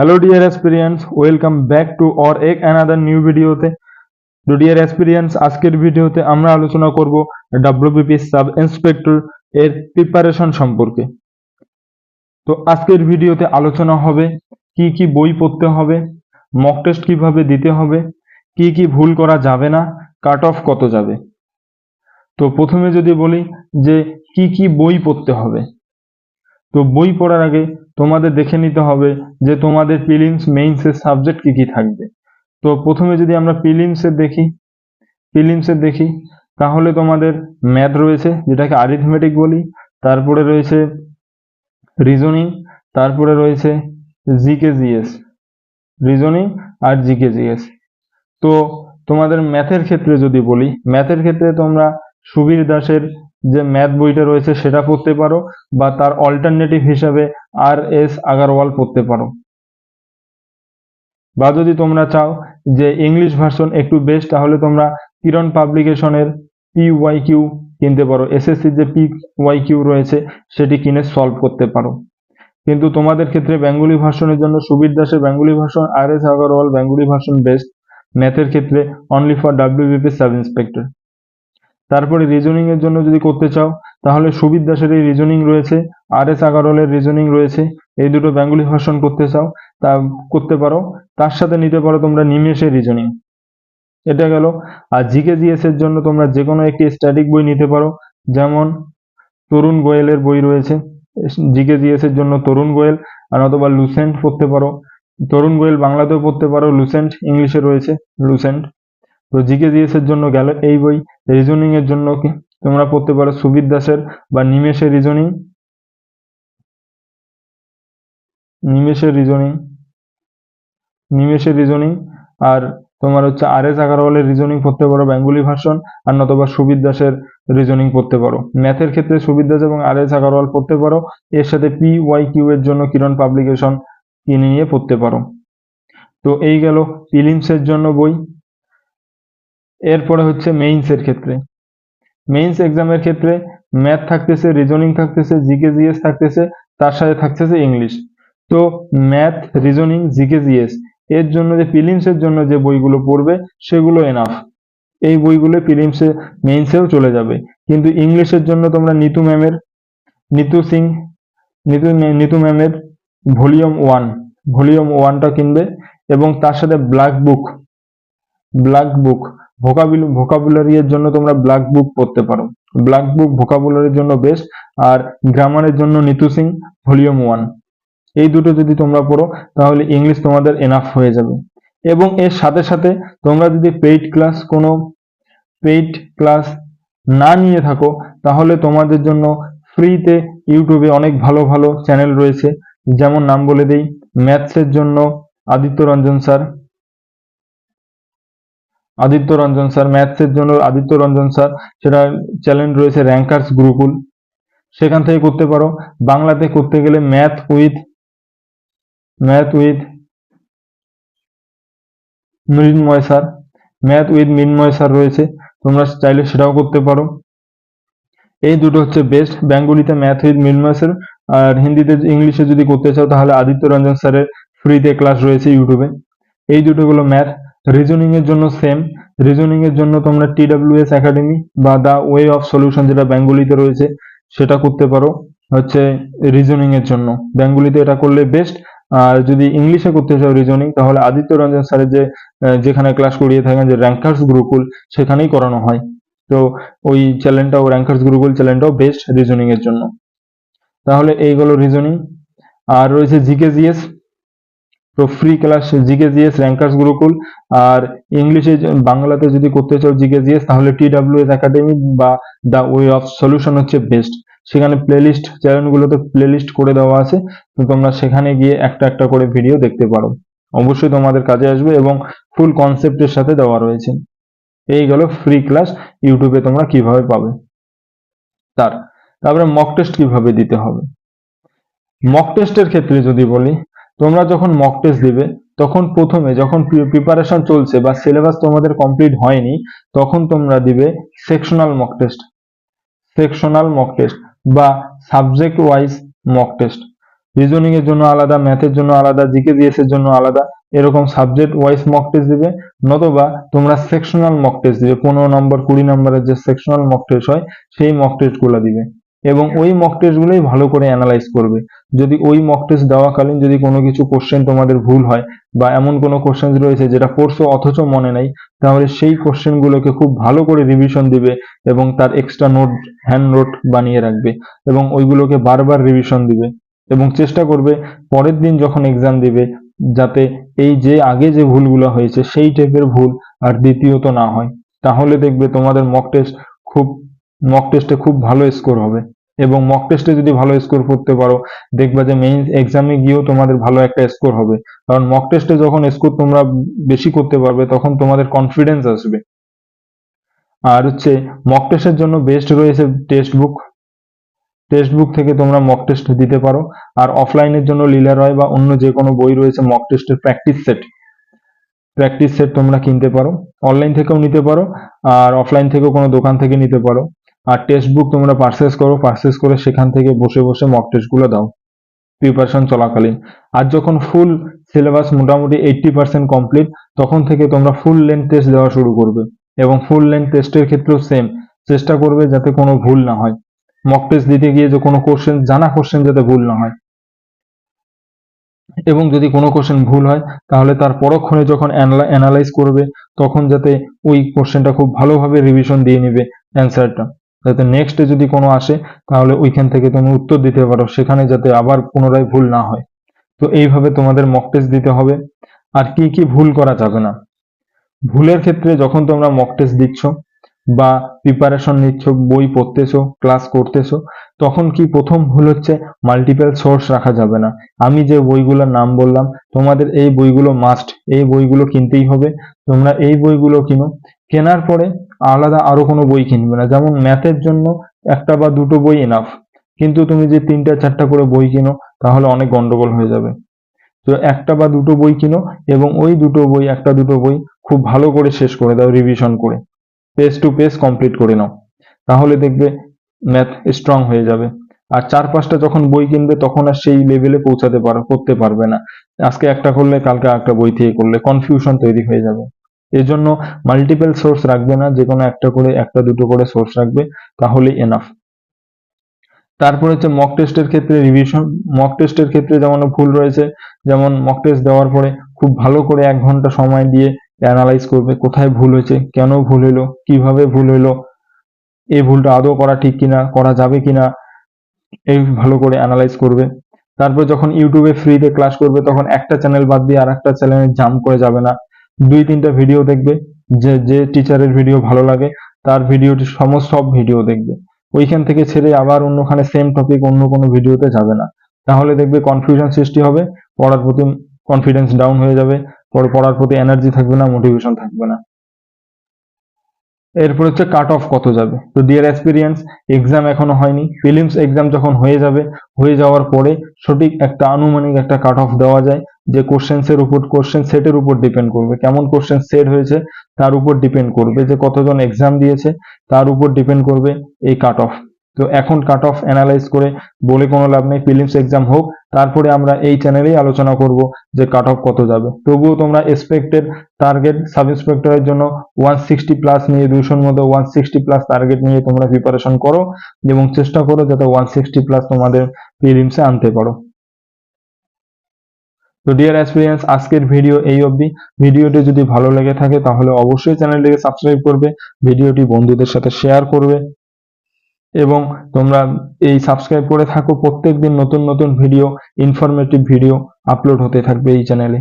hello, dear aspirants. Welcome back to our এক another new ভিডিওতে dear aspirants আজকের ভিডিওতে আমরা আলোচনা করব ডাব্লিউবিপি সাব ইন্সপেক্টর এর প্রিপারেশন সম্পর্কে। তো, আজকের ভিডিওতে আলোচনা হবে কি কি বই পড়তে হবে মক টেস্ট কীভাবে দিতে হবে, কি কি ভুল করা যাবে না কাট অফ কত যাবে। তো, প্রথমে যদি বলি যে কি কি বই পড়তে হবে। তো, বই পড়ার আগে তোমাদের দেখে নিতে হবে যে তোমাদের প্রিলিমস মেইনসের সাবজেক্ট কি কি থাকবে। তো প্রথমে যদি আমরা প্রিলিমসের দেখি প্রিলিমসের দেখি, তাহলে তোমাদের ম্যাথ রয়েছে, যেটাকে আরিথমেটিক বলি, তারপরে রয়েছে রিজনিং তারপরে রয়েছে জিকে জিএস রিজনিং আর জিকে জিএস তো তোমাদের ম্যাথের ক্ষেত্রে যদি বলি ম্যাথের ক্ষেত্রে তোমরা সুবীর দাসের যে ম্যাথ বইটা রয়েছে সেটা পড়তে পারো বা তার অল্টারনেটিভ হিসাবে আর এস আগারওয়াল পড়তে পারো। বা যদি তোমরা চাও যে ইংলিশ ভার্সন একটু বেস্ট তাহলে তোমরা কিরণ পাবলিকেশনের পি ওয়াই কিউ কিনতে পারো। এসএসসির যে পি ওয়াই কিউ রয়েছে, সেটি কিনে সলভ করতে পারো। কিন্তু তোমাদের ক্ষেত্রে বেঙ্গলি ভার্সনের জন্য সুবীর দাসের বেঙ্গলি ভার্সন আর S Agarwal Bengali version best ম্যাথের ক্ষেত্রে only for WBP sub inspector তারপরে রিজনিং এর জন্য যদি করতে চাও, তাহলে সুবীর দাসের এই রিজনিং রয়েছে আর এস আগারওয়ালের রিজনিং রয়েছে, এই দুটো বেঙ্গলি ভার্সন করতে চাও, তা করতে পারো, তার সাথে নিতে পারো তোমরা নিমেষের রিজনিং এটা গেল। আর জিকে জিএস এর জন্য তোমরা যে কোনো একটি স্ট্যাটিক বই নিতে পারো, যেমন তরুণ গোয়েলের বই রয়েছে জিকে জিএস এর জন্য তরুণ গোয়েল, আর অথবা লুসেন্ট পড়তে পারো। তরুণ গোয়েল বাংলাতেও পড়তে পারো লুসেন্ট ইংলিশে রয়েছে লুসেন্ট তো জিকে জিএস এর জন্য গেল এই বই রিজনিং এর জন্য তোমরা পড়তে পারো সুবির দাসের বা নিমেষের রিজনিং নিমেষের রিজনিং নিমেষের রিজনিং আর তোমার হচ্ছে আর এস আগারওয়ালের রিজনিং পড়তে পারো বেঙ্গলি ভার্সন আর নতবা সুবির দাসের রিজনিং পড়তে পারো। ম্যাথের ক্ষেত্রে সুবির দাস এবং আর এস আগারওয়াল পড়তে পারো। এর সাথে পি ওয়াই কিউ এর জন্য কিরণ পাবলিকেশন কিনে নিয়ে পড়তে পারো। তো এই গেল প্রিলিমসের জন্য বই। এরপরে হচ্ছে মেইনসের ক্ষেত্রে। মেইনস এক্সামের ক্ষেত্রে ম্যাথ থাকতেছে রিজনিং থাকতেছে জিকে জিএস থাকতেছে, তার সাথে থাকতেছে ইংলিশ তো ম্যাথ রিজনিং জিকে জিএস এর জন্য যে প্রিলিমসের জন্য যে বইগুলো পড়বে, সেগুলো এনাফ এই বইগুলো প্রিলিমসে মেইনসেও চলে যাবে। কিন্তু ইংলিশের জন্য তোমরা নিতু ম্যামের নিতু সিং, নিতু নিতু ম্যামের ভলিউম ওয়ান ভলিউম ওয়ানটা কিনবে এবং তার সাথে ব্ল্যাক বুক ব্ল্যাক বুক ভোকাবুল ভোকাবুলারি এর জন্য তোমরা ব্ল্যাক বুক পড়তে পারো। ব্ল্যাক বুক ভোকাবুলারির জন্য বেস্ট আর গ্রামারের জন্য নিতু সিং ভলিউম ওয়ান এই দুটো যদি তোমরা পড়ো, তাহলে ইংলিশ তোমাদের এনাফ হয়ে যাবে। এবং এর সাথে সাথে তোমরা যদি পেইড ক্লাস কোনো পেইড ক্লাস না নিয়ে থাকো, তাহলে তোমাদের জন্য ফ্রিতে ইউটিউবে অনেক ভালো ভালো চ্যানেল রয়েছে। যেমন নাম বলে দেই ম্যাথসের জন্য আদিত্য রঞ্জন স্যার আদিত্য রঞ্জন স্যার ম্যাথসের জন্য আদিত্য রঞ্জন স্যার, সেটা চ্যানেল রয়েছে র্যাঙ্কার্স গ্রুপুল সেখান থেকে করতে পারো। বাংলাতে করতে গেলে math with math with Mrinmoy sir math with Mrinmoy sir রয়েছে। তোমরা চাইলে সেটাও করতে পারো। এই দুটো হচ্ছে বেস্ট বেঙ্গলিতে ম্যাথ উইথ মৃন্ময় স্যার, আর হিন্দিতে, ইংলিশে যদি করতে চাও তাহলে আদিত্য রঞ্জন স্যারের ফ্রিতে ক্লাস রয়েছে ইউটিউবে এই দুটো হলো ম্যাথ রিজনিং জন্য সেম রিজনিং জন্য তোমরা টিডাব্লিউএস একাডেমি বা দা ওয়ে অফ সলিউশন যেটা বেঙ্গলিতে রয়েছে, সেটা করতে পারো। হচ্ছে রিজনিং জন্য। বেঙ্গলিতে এটা করলে বেস্ট আর যদি ইংলিশে করতে চাও রিজনিং তাহলে আদিত্য রঞ্জন স্যারের যে যেখানে ক্লাস করিয়ে থাকেন যে র্যাঙ্কার্স গুরুকুল সেখানেই করানো হয়। তো ওই চ্যানেলটাও র্যাঙ্কার্স গুরুকুল চ্যানেলটাও বেস্ট রিজনিং এর জন্য। তাহলে এইগুলো রিজনিং আর রয়েছে জিকে জিএস তো free class GK GS rankers Gurukul আর ইংলিশে বাংলাতে যদি করতে চাও জিকে জিএস তাহলে টিডাব্লিউএস একাডেমি বা দা ওয়ে অফ সলিউশন হচ্ছে বেস্ট সেখানে প্লেলিস্ট চ্যানেলগুলোতে প্লেলিস্ট করে দেওয়া আছে। তো তোমরা সেখানে গিয়ে একটা একটা করে ভিডিও দেখতে পারো। অবশ্যই তোমাদের কাজে আসবে এবং ফুল কনসেপ্টের সাথে দেওয়া রয়েছে। এই গেল ফ্রি ক্লাস ইউটিউবে তোমরা কীভাবে পাবে? তার, তারপরে মক টেস্ট কীভাবে দিতে হবে? মক টেস্টের ক্ষেত্রে যদি বলি তোমরা যখন মক টেস্ট দিবে, তখন প্রথমে যখন প্রিপারেশন চলছে বা সিলেবাস তোমাদের কমপ্লিট হয়নি, তখন তোমরা দিবে sectional mock test sectional mock test বা subject wise mock test reasoning এর জন্য আলাদা ম্যাথের জন্য আলাদা জিকে জিএস এর জন্য আলাদা, এরকম সাবজেক্ট ওয়াইজ মক টেস্ট দিবে। নতুবা তোমরা সেকশনাল মক টেস্ট দিবে, পনেরো নম্বর কুড়ি নম্বরের যে সেকশনাল মক টেস্ট হয়, সেই মক টেস্টগুলো দিবে। এবং ওই মক টেস্ট গুলোই ভালো করে অ্যানালাইজ করবে। যদি ওই মক টেস্ট দেওয়াকালীন যদি কোনো কিছু কোশ্চেন তোমাদের ভুল হয় বা এমন কোনো কোশ্চেন রয়েছে যেটা পড়ছো অথচ মনে নাই তাহলে সেই কোশ্চেনগুলোকে খুব ভালো করে রিভিশন দিবে এবং তার এক্সট্রা নোট হ্যান্ড নোট বানিয়ে রাখবে এবং ওইগুলোকে বারবার রিভিশন দিবে এবং চেষ্টা করবে পরের দিন যখন এক্সাম দিবে যাতে এই যে আগে যে ভুলগুলো হয়েছে সেই টাইপের ভুল আর দ্বিতীয়ত না হয়। তাহলে দেখবে তোমাদের মক টেস্ট খুব মক টেস্টে খুব ভালো স্কোর হবে। এবং মক টেস্টে যদি ভালো স্কোর করতে পারো, দেখবা যে মেইন এক্সামে গিয়েও তোমাদের ভালো একটা স্কোর হবে। কারণ মক টেস্টে যখন স্কোর তোমরা বেশি করতে পারবে, তখন তোমাদের কনফিডেন্স আসবে। আর হচ্ছে মক টেস্টের জন্য বেস্ট রয়েছে টেক্সট বুক টেক্সট বুক থেকে তোমরা মক টেস্ট দিতে পারো। আর অফলাইনের জন্য লীলা রয় বা অন্য যে কোনো বই রয়েছে মক টেস্টের প্র্যাকটিস সেট প্র্যাকটিস সেট তোমরা কিনতে পারো। অনলাইন থেকেও নিতে পারো। আর অফলাইন থেকেও কোনো দোকান থেকে নিতে পারো। আর টেক্সট বুক তোমরা পারচেস করো পারচেস করে সেখান থেকে বসে বসে মক টেস্টগুলো দাও প্রিপারেশন চলাকালীন। আর যখন ফুল সিলেবাস মোটামুটি এইট্টি পার্সেন্ট কমপ্লিট তখন থেকে তোমরা ফুল লেন্থ টেস্ট দেওয়া শুরু করবে। এবং ফুল লেন্থ টেস্টের ক্ষেত্রেও সেম চেষ্টা করবে যাতে কোনো ভুল না হয়। মক টেস্ট দিতে গিয়ে যে কোনো কোশ্চেন জানা কোশ্চেন যাতে ভুল না হয়। এবং যদি কোনো কোশ্চেন ভুল হয়, তাহলে তার পরক্ষণে যখন অ্যানালাইজ করবে, তখন যাতে ওই কোশ্চেনটা খুব ভালোভাবে রিভিশন দিয়ে নেবে অ্যান্সারটা যাতে নেক্সটে যদি কোনো আসে, তাহলে ওইখান থেকে তুমি উত্তর দিতে পারো, সেখানে যাতে আবার পুনরায় ভুল না হয়। তো এইভাবে তোমাদের মক টেস্ট দিতে হবে। আর কি কি ভুল করা যাবে না? ভুলের ক্ষেত্রে যখন তোমরা মক টেস্ট দিচ্ছ বা প্রিপারেশন নিচ্ছ, বই পড়তেছো ক্লাস করতেছো, তখন কি প্রথম ভুল হচ্ছে? মাল্টিপল সোর্স রাখা যাবে না। আমি যে বইগুলোর নাম বললাম, তোমাদের এই বইগুলো মাস্ট এই বইগুলো কিনতেই হবে। তোমরা এই বইগুলো কিনো। কেনার পরে আলাদা আরও কোনো বই কিনবে না। যেমন ম্যাথের জন্য একটা বা দুটো বই এনাফ কিন্তু তুমি যে তিনটা, চারটা করে বই কিনো, তাহলে অনেক গন্ডগোল হয়ে যাবে। তো একটা বা দুটো বই কিনো এবং ওই দুটো বই, একটা দুটো বই খুব ভালো করে শেষ করে দাও রিভিশন করে। পেজ টু পেজ কমপ্লিট করে নাও। তাহলে দেখবে ম্যাথ স্ট্রং হয়ে যাবে। আর চার পাঁচটা যখন বই কিনবে, তখন আর সেই লেভেলে পৌঁছাতে পারো, করতে পারবে না। আজকে একটা করলে, কালকে একটা বই থেকে করলে কনফিউশন তৈরি হয়ে যাবে। এজন্য মাল্টিপল সোর্স রাখবে না, যে কোনো একটা করে, একটা দুটো করে সোর্স রাখবে, তাহলেই এনাফ তারপর হচ্ছে মক টেস্টের ক্ষেত্রে রিভিশন মক টেস্টের ক্ষেত্রে যেমন ভুল রয়েছে, যেমন মক টেস্ট দেওয়ার পরে খুব ভালো করে এক ঘণ্টা সময় দিয়ে অ্যানালাইজ করবে, কোথায় ভুল হয়েছে, কেন ভুল হলো, কীভাবে ভুল হলো এই ভুলটা আদৌ করা ঠিক কিনা, করা যাবে কিনা, এই ভালো করে অ্যানালাইজ করবে। তারপর যখন ইউটিউবে ফ্রিতে ক্লাস করবে, তখন একটা চ্যানেল বাদ দিয়ে আর একটা চ্যানেলে জাম্প করে যাবে না। দুই তিনটা ভিডিও দেখবে, যে যে টিচারের ভিডিও ভালো লাগে, তার ভিডিওটি সমস্ত সব ভিডিও দেখবে। ওইখান থেকে ছেড়ে আবার অন্যখানে সেম টপিক অন্য কোনো ভিডিওতে যাবে না। তাহলে দেখবে কনফিউশন সৃষ্টি হবে, পড়ার প্রতি কনফিডেন্স ডাউন হয়ে যাবে পড়ার প্রতি এনার্জি থাকবে না মোটিভেশন থাকবে না। এরপর হচ্ছে কাট অফ কত যাবে? তো ডিয়ার এক্সপিরিয়েন্স এক্সাম এখনও হয়নি। ফিলিমস এক্সাম যখন হয়ে যাবে, হয়ে যাওয়ার পরে সঠিক একটা আনুমানিক একটা কাট অফ দেওয়া যায়। যে কোশ্চেন্স এর উপর কোশ্চেন সেটের উপর ডিপেন্ড করবে। কেমন কোশ্চেন সেট হয়েছে, তার উপর ডিপেন্ড করবে। যে কতজন এক্সাম দিয়েছে, তার উপর ডিপেন্ড করবে এই কাট অফ তো এখন কাট অফ অ্যানালাইজ করে বলে কোনো লাভ নেই ফিলিমস এক্সাম হোক, তারপরে আমরা এই চ্যানেলেই আলোচনা করব যে কাট অফ কত যাবে। তবুও তোমরা এক্সপেক্টেড টার্গেট সাব ইন্সপেক্টরের জন্য ওয়ান সিক্সটি প্লাস নিয়ে, দুশোর মধ্যে ওয়ান সিক্সটি প্লাস টার্গেট নিয়ে তোমরা প্রিপারেশন করো এবং চেষ্টা করো যাতে ওয়ান সিক্সটি প্লাস তোমাদের প্রিলিমসে আনতে পারো। তো ডিয়ার এক্সপিরিয়েন্স আজকের ভিডিও এই অবধি। ভিডিওটি যদি ভালো লেগে থাকে, তাহলে অবশ্যই চ্যানেলটিকে সাবস্ক্রাইব করবে ভিডিওটি বন্ধুদের সাথে শেয়ার করবে। এবং তোমরা এই সাবস্ক্রাইব করে থাকো, প্রত্যেকদিন নতুন নতুন ভিডিও ইনফরমেটিভ ভিডিও আপলোড হতে থাকবে এই চ্যানেলে